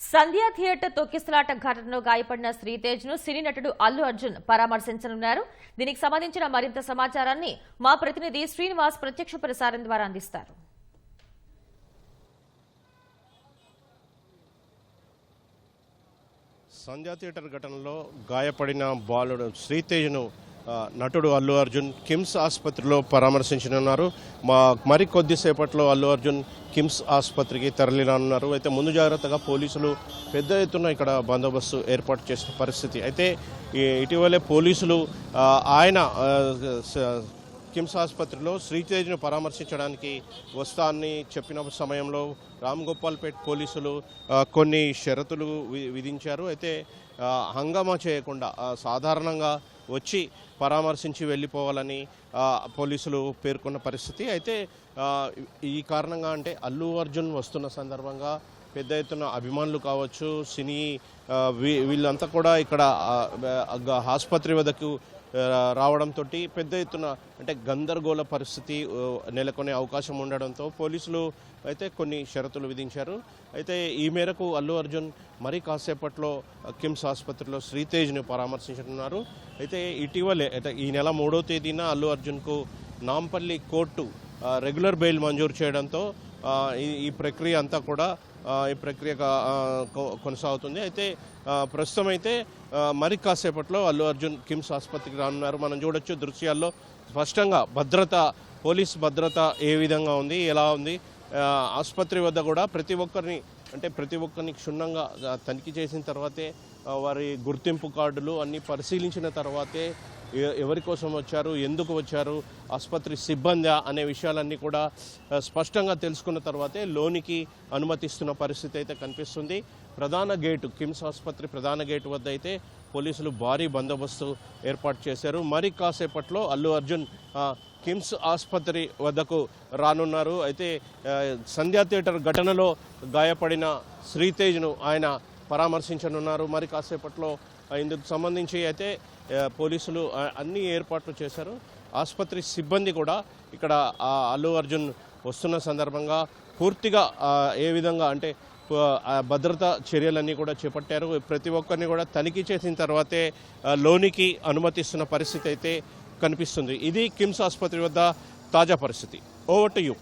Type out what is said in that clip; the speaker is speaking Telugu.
సంధ్యా థియేటర్ తొక్కిసలాట ఘటనలో గాయపడిన శ్రీతేజ్ను సినీ నటుడు అల్లు అర్జున్ పరామర్శించనున్నారు. దీనికి సంబంధించిన మరింత సమాచారాన్ని మా ప్రతినిధి శ్రీనివాస్ ప్రత్యక్ష ప్రసారం ద్వారా అందిస్తారు. సంధ్యా థియేటర్ ఘటనలో గాయపడిన బాలుడు శ్రీతేజ్ను నటుడు అల్లు అర్జున్ కిమ్స్ ఆసుపత్రిలో పరామర్శించనున్నారు. మా మరి కొద్దిసేపట్లో అల్లు అర్జున్ కిమ్స్ ఆసుపత్రికి తరలిరానున్నారు. అయితే ముందు జాగ్రత్తగా పోలీసులు పెద్ద ఎత్తున ఇక్కడ బందోబస్తు ఏర్పాటు చేసిన పరిస్థితి. అయితే ఇటీవలే పోలీసులు ఆయన కిమ్స్ ఆసుపత్రిలో శ్రీతేజ్ను పరామర్శించడానికి వస్తానని చెప్పిన సమయంలో రామ్ గోపాల్పేట్ పోలీసులు కొన్ని షరతులు వి- విధించారు. అయితే హంగామా చేయకుండా సాధారణంగా వచ్చి పరామర్శించి వెళ్ళిపోవాలని పోలీసులు పేర్కొన్న పరిస్థితి. అయితే ఈ కారణంగా అంటే అల్లు అర్జున్ వస్తున్న సందర్భంగా పెద్ద ఎత్తున అభిమానులు కావచ్చు సినీ వీ- వీళ్ళంతా కూడా ఇక్కడ ఆసుపత్రి వద్దకు రావడంతో పెద్ద ఎత్తున అంటే గందరగోళ పరిస్థితి నెలకొనే అవకాశం ఉండడంతో పోలీసులు అయితే కొన్ని షరతులు విధించారు. అయితే ఈ మేరకు అల్లు అర్జున్ మరి కాసేపట్లో కిమ్స్ ఆసుపత్రిలో శ్రీతేజ్ని పరామర్శించనున్నారు. అయితే ఇటీవలే అయితే ఈ నెల మూడో తేదీన అల్లు అర్జున్కు నాంపల్లి కోర్టు రెగ్యులర్ బెయిల్ మంజూరు చేయడంతో ఈ ప్రక్రియ అంతా కూడా ఈ ప్రక్రియ కొనసాగుతుంది. అయితే ప్రస్తుతం అయితే మరి కాసేపట్లో అల్లు అర్జున్ కిమ్స్ ఆసుపత్రికి రానున్నారు. మనం చూడొచ్చు దృశ్యాల్లో స్పష్టంగా భద్రత పోలీస్ భద్రత ఏ విధంగా ఉంది ఎలా ఉంది. ఆసుపత్రి వద్ద కూడా ప్రతి ఒక్కరిని అంటే ప్రతి ఒక్కరిని క్షుణ్ణంగా తనిఖీ చేసిన తర్వాతే వారి గుర్తింపు కార్డులు అన్నీ పరిశీలించిన తర్వాతే ఎవరి కోసం వచ్చారు ఎందుకు వచ్చారు ఆసుపత్రి సిబ్బంది అనే విషయాలన్నీ కూడా స్పష్టంగా తెలుసుకున్న తర్వాతే లోనికి అనుమతిస్తున్న పరిస్థితి అయితే కనిపిస్తుంది. ప్రధాన గేటు కిమ్స్ ఆసుపత్రి ప్రధాన గేటు వద్ద అయితే పోలీసులు భారీ బందోబస్తు ఏర్పాటు చేశారు. మరి కాసేపట్లో అల్లు అర్జున్ కిమ్స్ ఆసుపత్రి వద్దకు రానున్నారు. అయితే సంధ్యా థియేటర్ ఘటనలో గాయపడిన శ్రీతేజ్ను ఆయన పరామర్శించనున్నారు. మరి కాసేపట్లో ఇందుకు సంబంధించి అయితే పోలీసులు అన్ని ఏర్పాట్లు చేశారు. ఆసుపత్రి సిబ్బంది కూడా ఇక్కడ అల్లు అర్జున్ వస్తున్న సందర్భంగా పూర్తిగా ఏ విధంగా అంటే భద్రతా చర్యలన్నీ కూడా చేపట్టారు. ప్రతి ఒక్కరిని కూడా తనిఖీ చేసిన తర్వాతే లోనికి అనుమతిస్తున్న పరిస్థితి అయితే కనిపిస్తుంది. ఇది కిమ్స్ ఆసుపత్రి వద్ద తాజా పరిస్థితి. Over to you